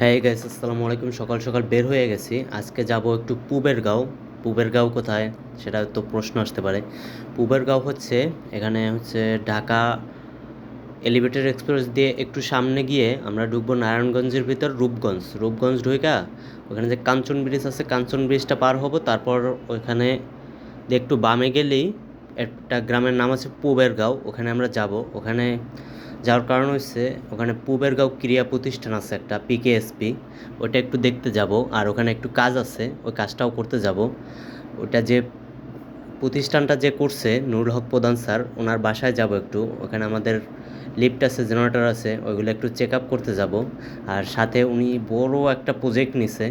হ্যাঁ গাইস আসসালামু আলাইকুম। সকাল সকাল বের হয়ে গেছি। আজকে যাব একটু পুবের গাঁও। পুবের গাঁও কোথায়? সেটা তো প্রশ্ন আসতে পারে। পুবের গাঁও হচ্ছে, এখানে হচ্ছে ঢাকা এলিভেটেড এক্সপ্রেস দিয়ে একটু সামনে গিয়ে আমরা ঢুকবো নারায়ণগঞ্জের ভিতর রূপগঞ্জ। রূপগঞ্জ ঢুকা ওখানে যে কাঞ্চন ব্রিজ আছে, কাঞ্চন ব্রিজটা পার হব। তারপর ওইখানে একটু বামে গেলেই একটা গ্রামের নাম আছে পুবের গাঁও। ওখানে আমরা যাব। ওখানে যাওয়ার কারণ হচ্ছে ওখানে পুবের গাঁও ক্রিয়া প্রতিষ্ঠান আছে একটা পিকেএসপি ওটা একটু দেখতে যাব, আর ওখানে একটু কাজ আছে, ওই কাজটাও করতে যাব। ওটা যে প্রতিষ্ঠানটা যে করছে, নুরুল হক প্রধান স্যার, ওনার বাসায় যাব একটু। ওখানে আমাদের লিফট আছে, জেনারেটর আছে, ওইগুলো একটু চেক আপ করতে যাব। আর সাথে উনি বড় একটা প্রজেক্ট নিছে,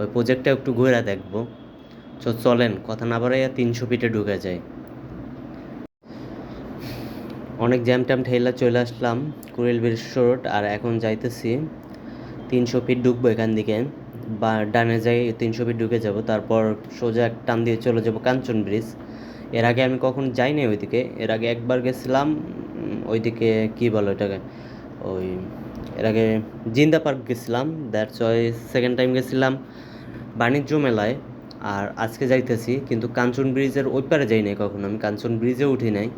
ওই প্রজেক্টটা একটু ঘুরে দেখব। চলেন, কথা না বাড়াইয়া তিনশো ফিটে ঢুকে যায় অনেক জ্যাম ট্যাম ঠেলা চলে আসলাম, কুড়িল বিশ্ব রোড, আর এখন যাইতেছি তিনশো ফিট ঢুকবো এখান থেকে বা ডানে যাই তিনশো ফিট ঢুকে যাব, তারপর সোজা এক টান দিয়ে চলে যাব কাঞ্চন ব্রিজ। এর আগে আমি কখন যাইনি ওইদিকে, এর আগে একবার গেছিলাম ওইদিকে কী বলো এটাকে ওই, এর আগে জিন্দা পার্ক গেছিলাম দ্যাটস ওয়াই সেকেন্ড টাইম গেছিলাম বাণিজ্য মেলায়, আর আজকে যাইতেছি, কিন্তু কাঞ্চন ব্রিজের ওই পারে যাই নাই কখনো, আমি কাঞ্চন ব্রিজে উঠি নাই।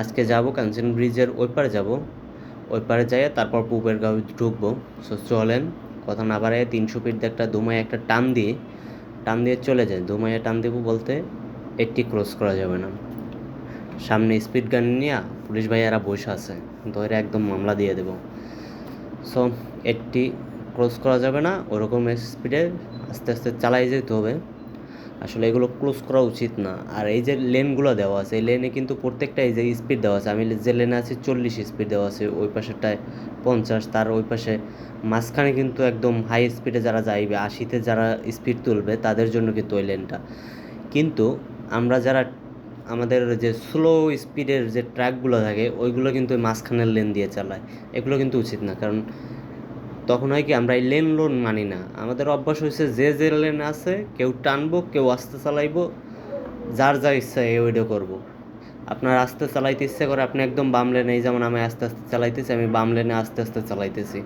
আজকে যাব কাঞ্চন ব্রিজের ওই পারে যাব। ওই পারে যাই তারপর পুবের গাঁও ঢুকবো। সো চলেন, কথা না বাড়ায় তিনশো ফিট দিয়ে একটা দুমায় একটা টান দিয়ে টান দিয়ে চলে যায় দুমাইয়ে টান দেবো বলতে এইটটি ক্রস করা যাবে না। সামনে স্পিড গান নিয়ে পুলিশ ভাইয়ারা বসে আছে। ধরে একদম মামলা দিয়ে দেবো। সো এইটটি ক্রস করা যাবে না, ওরকম স্পিডে আস্তে আস্তে চালাই যেতে হবে। আসলে এগুলো ক্লোজ করা উচিত না। আর এই যে লেনগুলো দেওয়া আছে, এই লেনে কিন্তু প্রত্যেকটা এই যে স্পিড দেওয়া আছে, আমি যে লেনে আছি চল্লিশ স্পিড দেওয়া আছে, ওই পাশেরটায় পঞ্চাশ, তার ওই পাশে মাঝখানে কিন্তু একদম হাই স্পিডে যারা যাইবে, আশিতে যারা স্পিড তুলবে, তাদের জন্য কিন্তু ওই লেনটা কিন্তু আমরা যারা আমাদের যে স্লো স্পিডের যে ট্র্যাকগুলো থাকে, ওইগুলো কিন্তু মাঝখানের লেন দিয়ে চালায়। এগুলো কিন্তু উচিত না, কারণ তখন হয় কি, আমরা এই লেন লোন মানি না। আমাদের অভ্যাস হয়েছে যে যে লেন আছে, কেউ টানবো, কেউ আস্তে চালাইবো, যার যা ইচ্ছা এ ওইটা করব। আপনার আস্তে চালাইতে ইচ্ছে করে, আপনি একদম বাম লেনে, এই যেমন আমি আস্তে আস্তে চালাইতেছি, আমি বাম লেনে আস্তে আস্তে চালাইতেছি।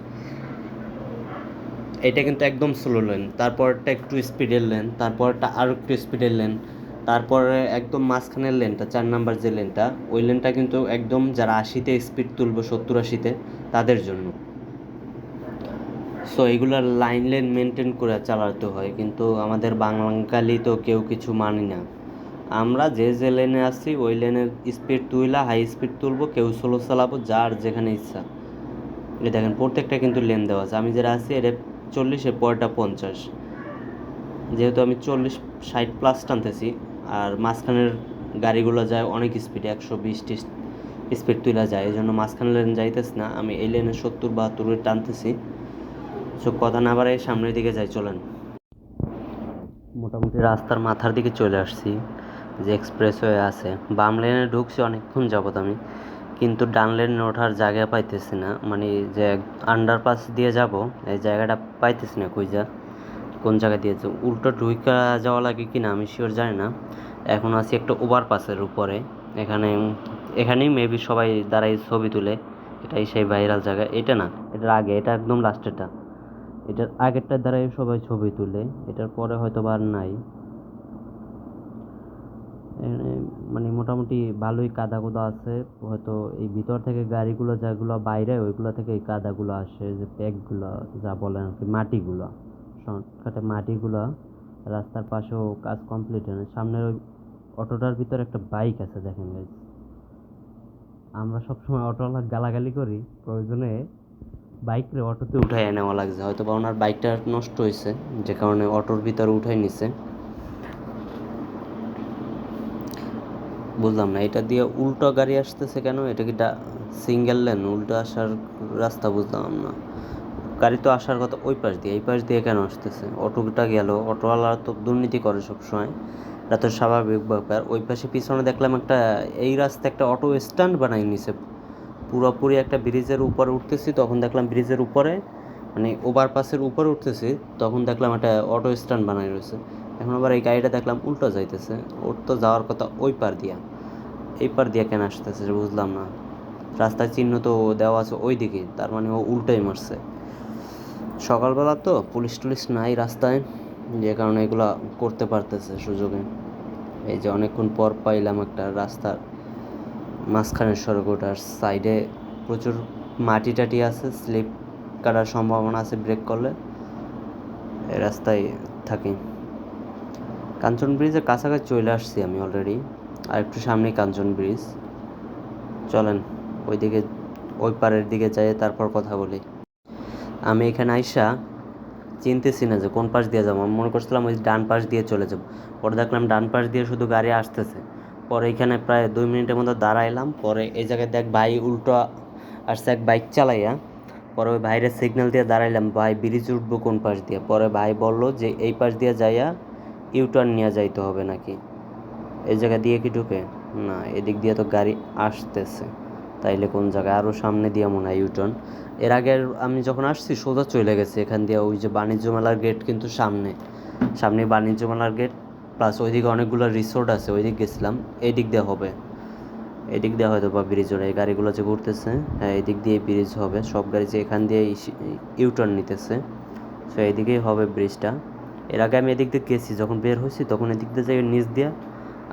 এটা কিন্তু একদম স্লো লেন। তারপরটা একটু স্পিডের লেন, তারপরটা আরও একটু স্পিডের লেন, তারপরে একদম মাঝখানের লেনটা, চার নাম্বার যে লেনটা, ওই লেনটা কিন্তু একদম যারা আশিতে স্পিড তুলবে, সত্তর আশিতে, তাদের জন্য। সো এগুলোর লাইন লেন মেনটেন করে চালাতে হয়, কিন্তু আমাদের বাঙালি তো কেউ কিছু মানি না। আমরা যে যে লেনে আছি, ওই লেনের স্পিড তুইলা হাই স্পিড তুলবো, কেউ স্লো চালাবো, যার যেখানে ইচ্ছা। এই দেখেন, প্রত্যেকটা কিন্তু লেন দেওয়া আছে। আমি যেটা আছি এটা চল্লিশে পরটা পঞ্চাশ। যেহেতু আমি চল্লিশ, ষাট প্লাস টানতেছি, আর মাঝখানের গাড়িগুলো যায় অনেক স্পিডে একশো বিশ স্পিড তুলা যায়। এই জন্য মাঝখানের লেন যাইতেছি না। আমি এই লেনে সত্তর বাহাত্তরে টানতেছি। সো কথা না বাড়াই সামনের দিকে যাই, চলেন। মোটামুটি রাস্তার মাথার দিকে চলে আসছি, যে এক্সপ্রেস এক্সপ্রেসওয়ে আছে। বাম লেনে ঢুকছি, অনেকক্ষণ যাবত আমি। কিন্তু ডান লেনে ওঠার জায়গা পাইতেছি না। মানে যে আন্ডারপাস দিয়ে যাব, এই জায়গাটা পাইতেছি না কই যা কোন জায়গা দিয়েছে উল্টো ঢুইকা যাওয়া লাগে কি না আমি শিওর জানি না। এখন আছি একটা ওভারপাসের উপরে। এখানে, এখানেই মেবি সবাই দাঁড়াই ছবি তুলে। এটাই সেই ভাইরাল জায়গা। এটা না, এটার আগে, এটা একদম লাস্টেরটা এটার আগেরটার দ্বারাই সবাই ছবি তুলে, এটার পরে হয়তো আর নাই। মানে মোটামুটি ভালোই কাদা কুদা আছে, হয়তো এই ভিতর থেকে গাড়িগুলো যেগুলো বাইরে, ওইগুলো থেকে এই কাদাগুলো আসে যে প্যাকগুলো যা বলেন আর কি, মাটিগুলো, শর্টকাটে মাটিগুলো, রাস্তার পাশেও কাজ কমপ্লিট হয় সামনের ওই অটোটার ভিতরে একটা বাইক আছে, দেখেন আমরা সবসময় অটোওয়ালা গালাগালি করি, প্রয়োজনে বাইকরে অটোতে উঠাই নেওয়া লাগছে। হয়তো বা ওনার বাইকটা নষ্ট হয়েছে যে কারণে অটোর ভিতরে উঠাই নিছে। বুঝলাম না, এটা দিয়ে উল্টো গাড়ি আসতেছে কেন? এটা কি সিঙ্গেল লেন উল্টো আসার রাস্তা বুঝলাম না। গাড়ি তো আসার কথা ওই পাশ দিয়ে, এই পাশ দিয়ে কেন আসতেছে? অটোটা গেল, অটোওয়ালা তো দুর্নীতি করে সবসময়। এটা তো স্বাভাবিক ব্যাপার। ওই পাশে পিছনে দেখলাম একটা, এই রাস্তায় একটা অটো স্ট্যান্ড বানাই নিছে। পুরোপুরি একটা ব্রিজের উপরে উঠতেছি, তখন দেখলাম ব্রিজের উপরে মানে ওভারপাসের উপরে উঠতেছি, তখন দেখলাম একটা অটো স্ট্যান্ড বানাই রয়েছে। এখন আবার এই গাড়িটা দেখলাম উল্টো যাইতেছে, ওর তো যাওয়ার কথা ওই পার দিয়া। এই পার দিয়া কেন আসতেছে বুঝলাম না। রাস্তার চিহ্ন তো দেওয়া আছে ওই দিকে তার মানে ও উল্টোই মারছে। সকালবেলা তো পুলিশ টুলিশ নাই রাস্তায়, যে কারণে এগুলা করতে পারতেছে সুযোগে। এই যে অনেকক্ষণ পর পাইলাম একটা রাস্তার মাঝখানের সড়ক ওটার সাইডে প্রচুর মাটি টাটি আছে স্লিপ কাটার সম্ভাবনা আছে ব্রেক করলে। এই রাস্তায় থাকি। কাঞ্চন ব্রিজের কাছাকাছি চলে আসছি আমি অলরেডি আর একটু সামনেই কাঞ্চন ব্রিজ চলেন, ওইদিকে, ওই পারের দিকে যাই, তারপর কথা বলি। আমি এখানে আইসা চিনতেছি না যে কোন পাশ দিয়ে যাব। আমি মনে করছিলাম ওই ডান পাশ দিয়ে চলে যাব। পরে দেখলাম ডান পাশ দিয়ে শুধু গাড়ি আসতেছে। পরে এখানে প্রায় দুই মিনিটের মতো দাঁড়াইলাম। পরে এই জায়গায় দেখ ভাই উল্টো আসছে এক বাইক চালাইয়া। পরে ওই ভাইয়ের সিগন্যাল দিয়ে দাঁড়াইলাম, ভাই ব্রিজ উঠবো কোন পাশ দিয়ে? পরে ভাই বলল যে, এই পাশ দিয়ে যাইয়া ইউটার্ন নিয়ে যাইতে হবে নাকি? এই জায়গা দিয়ে কি ঢুকে? না, এদিক দিয়ে তো গাড়ি আসতেছে। তাইলে কোন জায়গায়? আরও সামনে দিয়ে মনে হয় ইউটার্ন এর আগে আমি যখন আসছি, সোজা চলে গেছে। এখান দিয়ে ওই যে বাণিজ্য মেলার গেট কিন্তু সামনে। সামনে বাণিজ্য মেলার গেট প্লাস ওইদিকে অনেকগুলো রিসোর্ট আছে, ওইদিক গেছিলাম এই দিক দিয়ে হবে। এদিক দিয়ে হয়তো বা ব্রিজ এই গাড়িগুলো যে ঘুরতেছে হ্যাঁ এদিক দিয়ে ব্রিজ হবে। সব গাড়ি যে এখান দিয়ে ইউটার্ন নিতেছে সো এদিকেই হবে ব্রিজটা এর আগে আমি এদিক দিয়ে গেছি, যখন বের হয়েছি, তখন এদিক দিয়ে যাই নিচ দিয়ে,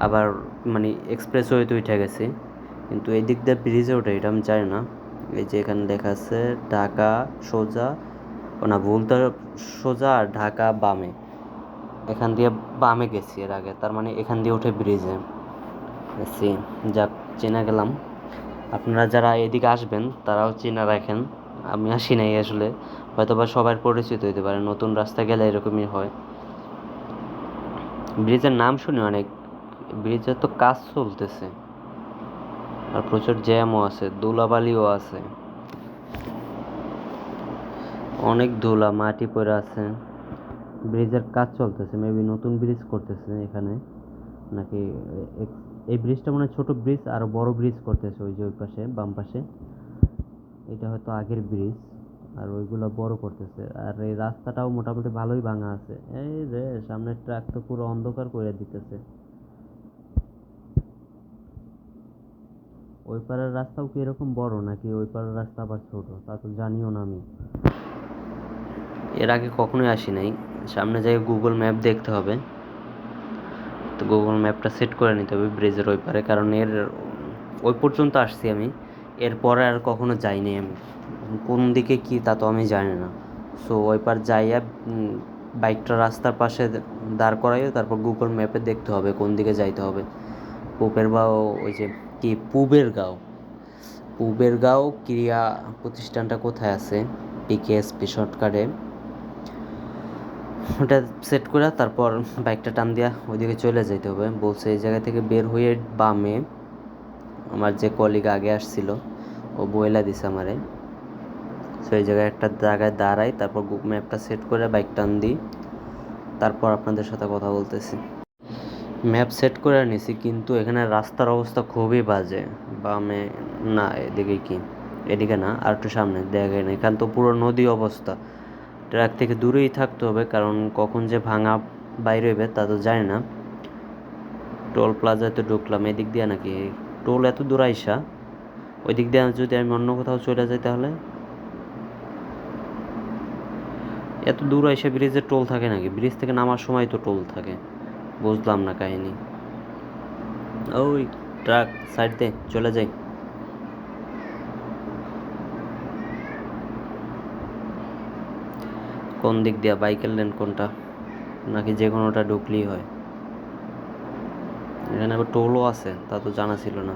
আবার মানে এক্সপ্রেস ওয়েতে উঠে গেছি। কিন্তু এই দিক দিয়ে ব্রিজে ওঠে, এটা আমি জানি না। এই যে এখানে লেখা আছে ঢাকা সোজা না ভুলতে সোজা আর ঢাকা বামে। এখান দিয়ে বামে গেছি এর আগে। তার মানে এখান দিয়ে উঠে ব্রিজে গেছি যাক, চেনা গেলাম। আপনারা যারা এদিকে আসবেন, তারাও চেনা রাখেন। আমি আসি নাই আসলে। হয়তো বা সবার পরিচিত হইতে পারে, নতুন রাস্তা গেলে এরকমই হয়। ব্রিজের নাম শুনি অনেক। ব্রিজের তো কাজ চলতেছে। আর প্রচুর জ্যামও আছে, ধুলাবালিও আছে। অনেক ধুলা, মাটি পড়ে আছে। ব্রিজের কাজ চলতেছে মেবি নতুন ব্রিজ করতেছে এখানে, নাকি এই ব্রিজটা মনে ছোট ব্রিজ আরও বড় ব্রিজ করতেছে ওই যে ওই পাশে, বাম পাশে। এটা হয়তো আগের ব্রিজ আর ওইগুলো বড় করতেছে। আর এই রাস্তাটাও মোটামুটি ভালোই ভাঙা আছে। এই রে সামনের ট্রাক তো পুরো অন্ধকার করে দিতেছে। ওই পারের রাস্তাও কি এরকম বড়, নাকি ওই পারের রাস্তা আবার ছোট? তা তো জানিও না আমি। এর আগে কখনোই আসি নাই। সামনে যাই গুগল ম্যাপ দেখতে হবে। তো গুগল ম্যাপটা সেট করে নিতে হবে ব্রিজের ওই পারে, কারণ এর ওই পর্যন্ত আসছি আমি। এরপরে আর কখনো যাইনি আমি। কোন দিকে কি তা তো আমি জানি না। সো ওই পার যাইয়া বাইকটা রাস্তার পাশে দাঁড় করাইও তারপর গুগল ম্যাপে দেখতে হবে, কোন দিকে যাইতে হবে। পুবের গাঁও ওই যে, কি, পুবের গাঁও। পুবের গাঁও ক্রিয়া প্রতিষ্ঠানটা কোথায় আছে? পিকেএসপি শর্টকাটে ওটা সেট করে তারপর বাইকটা টান দিয়া ওইদিকে চলে যেতে হবে। বলছে এই জায়গা থেকে বের হয়ে বামে আমার যে কলিগ আগে আসছিল, ও বইলা দিছে আমারে। সো এই জায়গায় একটা জায়গায় দাঁড়াই, তারপর গুগল ম্যাপটা সেট করে বাইক টান দিই। তারপর আপনাদের সাথে কথা বলতেছি। ম্যাপ সেট করে নিছি, কিন্তু এখানে রাস্তার অবস্থা খুবই বাজে। বামে না, এদিকে কি? এদিকে না, আর একটু সামনে। দেখেন, এখান তো পুরো নদী অবস্থা। ট্রাক থেকে দূরেই থাকতে হবে, কারণ কখন যে ভাঙা বাইরে হইবে তা তো জানি না। টোল প্লাজাতে ঢুকলাম, এদিক দিয়ে নাকি? টোল এত দূর আইসা ওই দিক দিয়ে যদি আমি অন্য কোথাও চলে যাই তাহলে? এত দূর আইসা ব্রিজে টোল থাকে নাকি? ব্রিজ থেকে নামার সময় তো টোল থাকে, বুঝলাম না কাহিনি। ওই, ট্রাক, সাইড দে, চলে যাই। কোন দিক দিয়া বাইকের লেন কোনটা? নাকি যে কোনোটা ঢুকলেই হয়? এখানে আবার টোলও আছে, তা তো জানা ছিল না।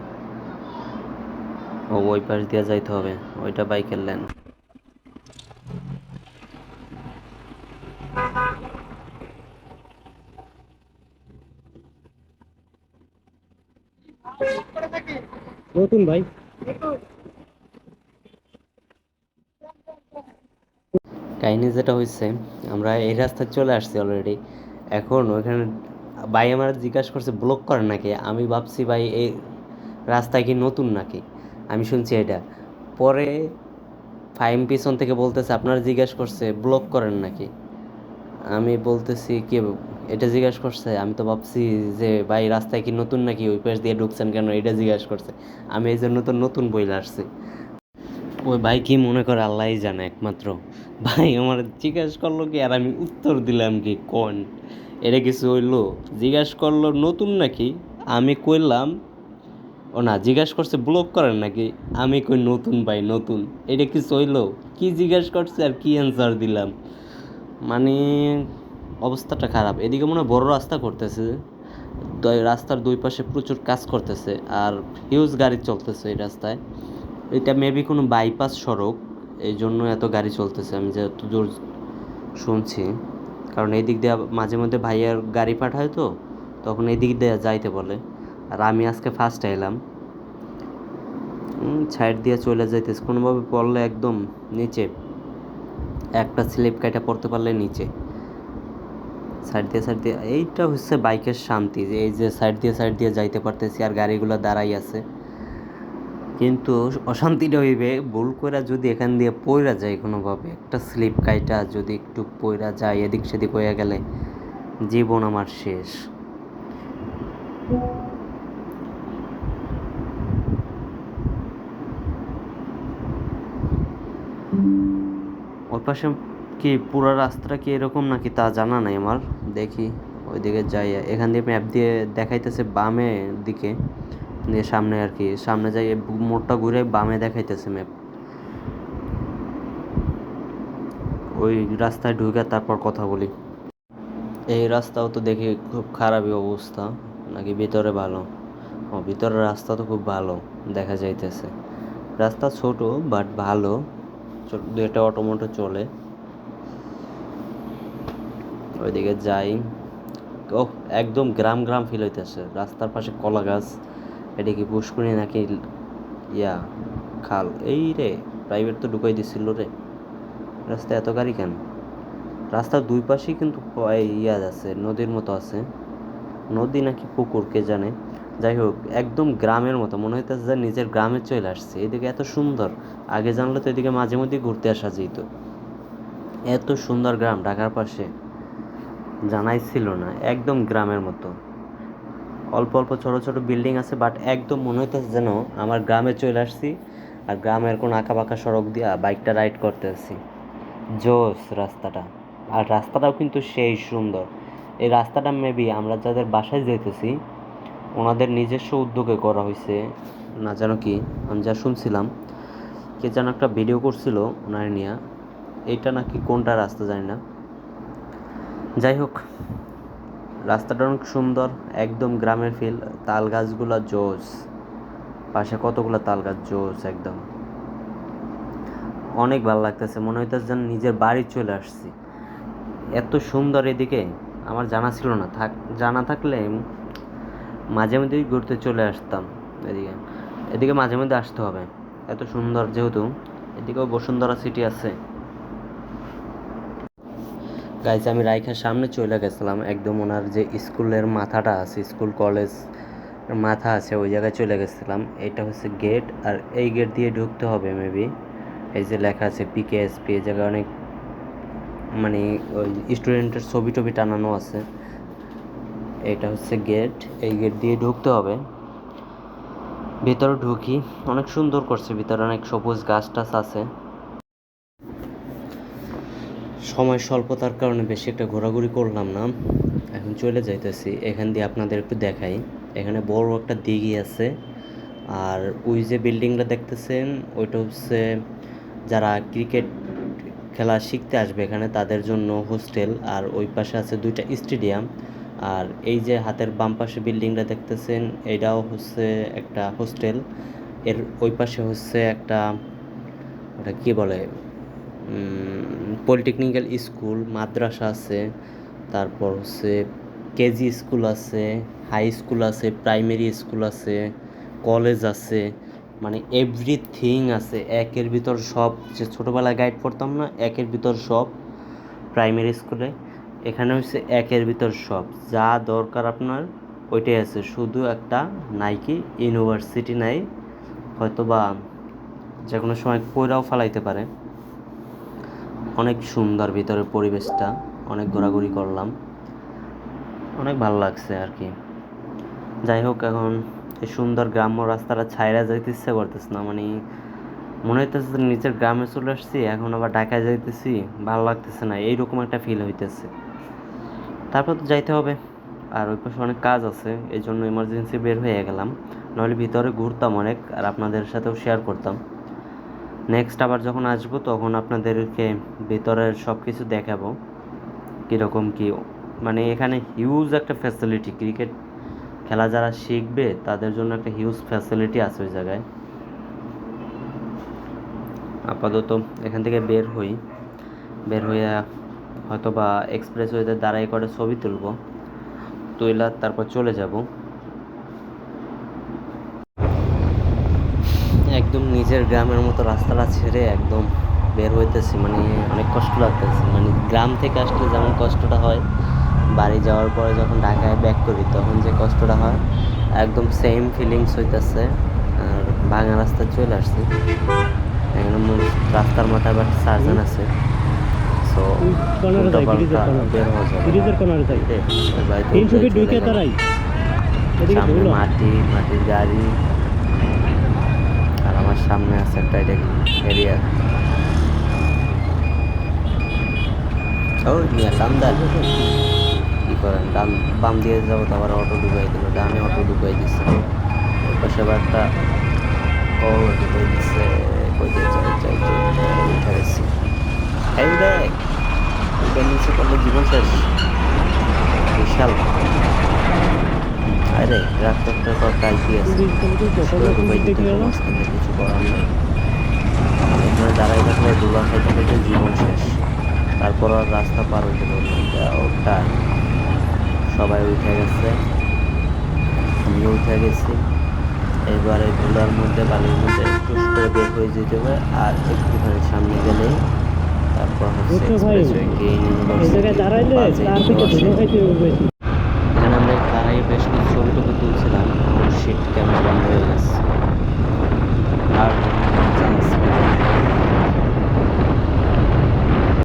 ও, ওই পাশ দিয়ে যাইতে হবে, ওইটা বাইকের লেন। নতুন ভাই? কাহিনী যেটা হয়েছে আমরা এই রাস্তায় চলে আসছি অলরেডি এখন ওইখানে ভাই আমার জিজ্ঞাসা করছে ব্লক করেন নাকি? আমি ভাবছি, ভাই, এই রাস্তায় কি নতুন নাকি? আমি শুনছি এটা। পরে ফাইম পিছন থেকে বলতেছে, আপনারা জিজ্ঞাসা করছে ব্লক করেন নাকি? আমি বলতেছি, কি এটা জিজ্ঞাসা করছে। আমি তো ভাবছি যে, ভাই, রাস্তায় কি নতুন নাকি? ওই পাশ দিয়ে ঢুকছেন কেন? এটা জিজ্ঞাসা করছে। আমি এই জন্য তো নতুন বইলে আসছি। ওই ভাই কি মনে করে আল্লাহই জানে একমাত্র? ভাই আমার জিজ্ঞেস করল কি, আর আমি উত্তর দিলাম কি, কোন? এটা কিছু হইল, জিজ্ঞাসা করল নতুন নাকি? আমি কইলাম, ও না, জিজ্ঞাসা করছে ব্লক করেন নাকি? আমি কই নতুন ভাই, নতুন। এটা কিছু হইল, কি জিজ্ঞাসা করছে আর কি অ্যান্সার দিলাম? মানে অবস্থাটা খারাপ। এদিকে মনে হয় বড় রাস্তা করতেছে রাস্তার দুই পাশে প্রচুর কাজ করতেছে, আর হিউজ গাড়ি চলতেছে এই রাস্তায়। এটা মেবি কোনো বাইপাস সড়ক এই জন্য এত গাড়ি চলতেছে, আমি যত দূর শুনছি। কারণ এই দিক দিয়ে মাঝে মধ্যে ভাইয়ার গাড়ি পাঠায় তো, তখন এই দিক দিয়ে যাইতে বলে। আর আমি আজকে ফার্স্ট এলাম। সাইড দিয়ে চলে যাইতেছে। কোনোভাবে পড়লে একদম নিচে। একটা স্লিপ কাটা পড়তে পারলে নিচে। সাইড দিয়ে সাইড দিয়ে, এইটা হচ্ছে বাইকের শান্তি যে এই যে সাইড দিয়ে সাইড দিয়ে যাইতে পারতেছি আর গাড়িগুলো দাঁড়াই আছে। কিন্তু অশান্তিটা হইবে, ভুল করে যদি এখান দিয়ে পইরা যায় কোনোভাবে, একটা স্লিপ কাইটা যদি একটু পইরা যায়, এদিক সেদিক হয়ে গেলে জীবন আমার শেষ। ওর পাশে কি পুরো রাস্তাটা কি এরকম নাকি তা জানা নাই আমার? দেখি, ওইদিকে যাই, এখান দিয়ে ম্যাপ দিয়ে দেখাইতেছে বামে দিকে। দিয়ে সামনে আর কি, সামনে যাই মোড়টা ঘুরে বামে দেখাইতেছে ম্যাপ ওই রাস্তায় ঢুকে তারপর কথা বলি। এই রাস্তাও তো দেখি খুব খারাপই অবস্থা, নাকি ভিতরে ভালো? ও, ভিতরের রাস্তা তো খুব ভালো, দেখা যাইতেছে। রাস্তা ছোট বাট ভালো। দু একটা অটো মোটো চলে। ওইদিকে যাই। ও একদম গ্রাম গ্রাম ফিল হইতেছে। রাস্তার পাশে কলা গাছ এটা কি পুষ্করিণী নাকি ইয়া, খাল? এই রে প্রাইভেট তো ঢুকাই দিছিল রে। রাস্তা এত গাড়ি কেন? রাস্তার দুই পাশেই কিন্তু ইয়া আছে, নদীর মতো আছে। নদী নাকি পুকুর, কে জানে? যাই হোক, একদম গ্রামের মতো, মনে হইতেছে যে নিজের গ্রামে চলে আসছে। এদিকে এত সুন্দর, আগে জানলে তো এদিকে মাঝে মধ্যে ঘুরতে আসা যেত। এত সুন্দর গ্রাম, ঢাকার পাশে। জানাই ছিল না, একদম গ্রামের মতো। অল্প অল্প ছোট ছোট বিল্ডিং আছে বাট একদম মনে হইতেছে যেন আমার গ্রামে চলে আসছি আর গ্রামের কোনো আঁকা বাঁকা সড়ক দিয়া বাইকটা রাইড করতে আসছি। জোস রাস্তাটা। আর রাস্তাটাও কিন্তু সেই সুন্দর। এই রাস্তাটা মেবি আমরা যাদের বাসায় যেতেছি ওনাদের নিজস্ব উদ্যোগে করা হয়েছে না যেন কি, আমি যা শুনছিলাম, কে যেন একটা ভিডিও করছিল ওনার নিয়ে। এইটা নাকি কোনটা রাস্তা জানি না। যাই হোক রাস্তাটা অনেক সুন্দর, একদম গ্রামের ফিল তাল গাছগুলো জোস। পাশে কতগুলো তাল গাছ জোস একদম। অনেক ভালো লাগতেছে, মনে হইতেছে যেন নিজের বাড়ি চলে আসছি। এত সুন্দর এদিকে, আমার জানা ছিল না। থাক, জানা থাকলে মাঝে মধ্যেই ঘুরতে চলে আসতাম এদিকে। এদিকে মাঝে মধ্যে আসতে হবে। এত সুন্দর যেহেতু, এদিকেও বসুন্ধরা সিটি আছে। গাইজ আমি রাইখার সামনে চলে গেছিলাম। একদম ওনার যে স্কুলের মাথাটা আছে, স্কুল কলেজ মাথা আছে, ওই জায়গায় চলে গেছিলাম। এটা হচ্ছে গেট আর এই গেট দিয়ে ঢুকতে হবে মেবি এই যে লেখা আছে পিকেএসপি এই জায়গায় অনেক মানে ওই স্টুডেন্টের ছবি টবি টানানো আছে। এটা হচ্ছে গেট এই গেট দিয়ে ঢুকতে হবে। ভিতরে ঢুকি, অনেক সুন্দর করছে, ভিতরে অনেক সবুজ গাছ টাছ আছে। সময় স্বল্পতার কারণে বেশি একটা ঘোরাঘুরি করলাম না। এখন চলে যাইতেছি। এখান দিয়ে আপনাদের একটু দেখাই। এখানে বড় একটা দিঘি আছে। আর ওই যে বিল্ডিংটা দেখতেছেন, ওইটা হচ্ছে যারা ক্রিকেট খেলা শিখতে আসবে এখানে, তাদের জন্য হোস্টেল। আর ওই পাশে আছে দুইটা স্টেডিয়াম। আর এই যে হাতের বাম পাশে বিল্ডিংটা দেখতেছেন, এটাও হচ্ছে একটা হোস্টেল। এর ওই পাশে হচ্ছে একটা, ওটা কী বলে? পলিটেকনিক্যাল স্কুল মাদ্রাসা আছে, তারপর হচ্ছে কেজি স্কুল আছে হাই স্কুল আছে প্রাইমারি স্কুল আছে কলেজ আছে মানে এভরিথিং আছে। একের ভিতর সব, যে ছোটোবেলায় গাইড পড়তাম না, একের ভিতর সব প্রাইমারি স্কুলে এখানে হচ্ছে একের ভিতর সব, যা দরকার আপনার, ওইটাই আছে। শুধু একটা নাইকি ইউনিভার্সিটি নাই হয়তো বা যে কোনো সময় কইরাও ফালাইতে পারে। অনেক সুন্দর ভিতরের পরিবেশটা, অনেক ঘোরাঘুরি করলাম। অনেক ভালো লাগছে আর কি। যাই হোক, এখন এই সুন্দর গ্রাম্য রাস্তাটা ছাইরা যাইতে ইচ্ছে করতেছে না মানে মনে হইতেছে নিজের গ্রামে চলে আসছি, এখন আবার ঢাকায় যাইতেছি, ভালো লাগতেছে না, এইরকম একটা ফিল হইতেছে। তারপর তো যাইতে হবে, আর ওই পাশে অনেক কাজ আছে, এই জন্য এমার্জেন্সি বের হয়ে গেলাম। নাহলে ভিতরে ঘুরতাম অনেক, আর আপনাদের সাথেও শেয়ার করতাম। নেক্সট আবার যখন আসব, তখন আপনাদেরকে ভিতরের সব কিছু দেখাবো। কীরকম কী? মানে এখানে হিউজ একটা ফ্যাসিলিটি ক্রিকেট খেলা যারা শিখবে, তাদের জন্য একটা হিউজ ফ্যাসিলিটি আছে ওই জায়গায়। আপাতত এখান থেকে বের হই। বের হয়ে হয়তো বা এক্সপ্রেস ওয়েতে দাঁড়াই করে ছবি তুলব। তুইলা তারপর চলে যাব। একদম নিজের গ্রামের মতো রাস্তাটা ছেড়ে একদম বের হইতেছি মানে অনেক কষ্ট লাগতেছে। মানে গ্রাম থেকে আসলে যেমন কষ্টটা হয় বাড়ি যাওয়ার পরে যখন ঢাকায় ব্যাক করি তখন যে কষ্টটা হয় একদম সেম ফিলিংস হইতেছে। আর ভাঙা রাস্তা চলে আসছি। এখানে রাস্তার মাথায় আবার সার্জন আছে। সো বের হওয়া যাবে ব্রিজের কর্নারে যাই সামনে আছে একটা এরিয়া মিয়া কি করেন? ডান বাম দিয়ে যাব তো আবার অটো ঢুকাই দিল। ডানে অটো ঢুকাই দিচ্ছে ওই পাশে আবার একটা কল ঢুকাই দিচ্ছে কই দিয়ে যাই যাই যাই উঠে গেছি। এই দেখ নিচে করলে জীবন শেষ। বিশাল। আরে দেখে হবে, গেল মাঝখানে কিছু করার নেই। এখানে দাঁড়াই থাকলে দুলা খাইতে খাইতে জীবন শেষ। তারপর আর রাস্তা পার হইতে পারলাম ওটা সবাই উঠে গেছে। আমিও উঠে গেছি। এবার ধুলার মধ্যে বালির মধ্যে টুস করে বের হয়ে যেতে হবে। আর একটুখানি সামনে গেলেই তারপর হচ্ছে